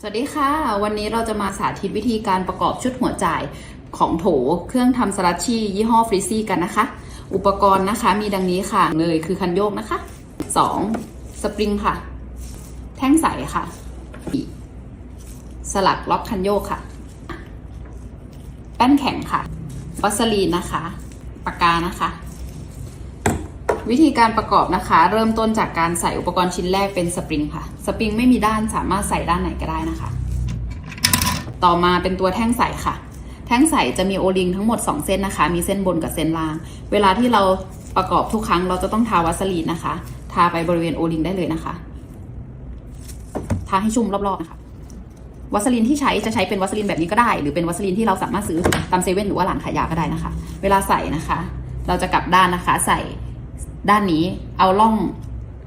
สวัสดีค่ะ วันนี้เราจะมาสาธิตวิธีการประกอบชุดหัวจ่ายของโถเครื่องทำสลัดชี่ยี่ห้อฟริซี่กันนะคะ อุปกรณ์นะคะมีดังนี้ค่ะเลยคือคันโยกนะคะ 2. สปริงค่ะ แท่งใสค่ะ สลักล็อกคันโยกค่ะ แป้นแข็งค่ะวัสลีนนะคะ ปากกานะคะ วิธีการประกอบนะคะ เริ่มต้นจากการใส่อุปกรณ์ชิ้นแรกเป็นสปริงค่ะ สปริงไม่มีด้านสามารถใส่ด้านไหนก็ได้นะคะ ต่อมาเป็นตัวแท่งใส่ค่ะ แท่งใส่จะมีโอลิงทั้งหมด 2 เส้นนะคะ มีเส้นบนกับเส้นล่าง เวลาที่เราประกอบทุกครั้งเราจะต้องทาวัสลีนนะคะ ทาไปบริเวณโอลิงได้เลยนะคะ ทาให้ชุ่มรอบๆนะคะวัสลินที่ใช้จะใช้เป็นวัสลินแบบนี้ก็ได้ หรือเป็นวัสลินที่เราสามารถซื้อตามเซเว่นหรือว่าร้านขายยาก็ได้นะคะ เวลาใส่นะคะ เราจะกลับด้านนะคะ ใส่ ด้านนี้เอาล่อง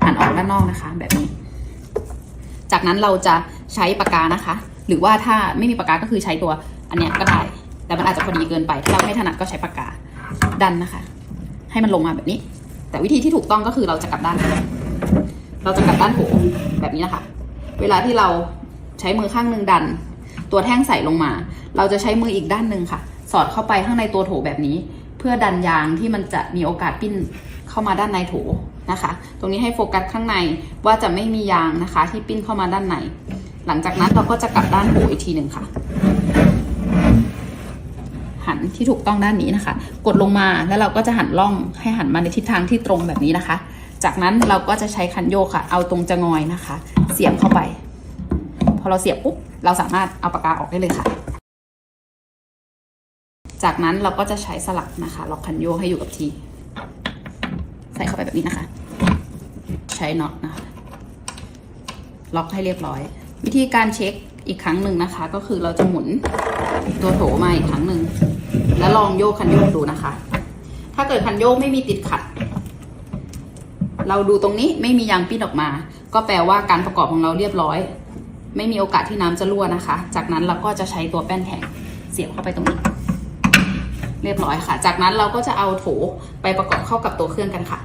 หันออกด้านนอกนะคะ แบบนี้ จากนั้นเราจะใช้ปากกานะคะ หรือว่าถ้าไม่มีปากกาก็คือใช้ตัวอันเนี้ยก็ได้ แต่มันอาจจะพอดีเกินไป ถ้าเราไม่ถนัดก็ใช้ปากกาดันนะคะ ให้มันลงมาแบบนี้ แต่วิธีที่ถูกต้องก็คือเราจะกลับด้าน เราจะกลับด้านโถแบบนี้นะคะ เวลาที่เราใช้มือข้างหนึ่งดัน ตัวแท่งใส่ลงมา เราจะใช้มืออีกด้านหนึ่งค่ะ สอดเข้าไปข้างในตัวโถแบบนี้ เพื่อดันยางที่มันจะมีโอกาสปิ้นเข้ามาด้านในโถนะคะ ตรงนี้ให้โฟกัสข้างในว่าจะไม่มียางนะคะ ที่ปิ้นเข้ามาด้านใน หลังจากนั้นเราก็จะกลับด้านโถอีกทีหนึ่งค่ะ หันที่ถูกต้องด้านนี้นะคะ กดลงมาแล้วเราก็จะหันล่องให้หันมาในทิศทางที่ตรงแบบนี้นะคะ จากนั้นเราก็จะใช้คันโยกค่ะ เอาตรงจะงอยนะคะ เสียบเข้าไป พอเราเสียบปุ๊บเราสามารถเอาปากกาออกได้เลยค่ะ จากนั้นเราก็จะใช้สลักนะคะล็อกคันโยกให้อยู่กับที่ ใส่เข้าไปแบบนี้นะคะ ใช้น็อตนะคะล็อกให้เรียบร้อย วิธีการเช็คอีกครั้งหนึ่งนะคะ ก็คือเราจะหมุนตัวโถมาอีกครั้งหนึ่งแล้วลองโยกคันโยกดูนะคะ ถ้าเกิดคันโยกไม่มีติดขัด เราดูตรงนี้ไม่มียางปิ้นออกมา ก็แปลว่าการประกอบของเราเรียบร้อย ไม่มีโอกาสที่น้ำจะรั่วนะคะ จากนั้นเราก็จะใช้ตัวแป้นแข็งเสียบเข้าไปตรงนี้ เรียบร้อยค่ะ จากนั้นเราก็จะเอาโถไปประกอบเข้ากับตัวเครื่องกันค่ะ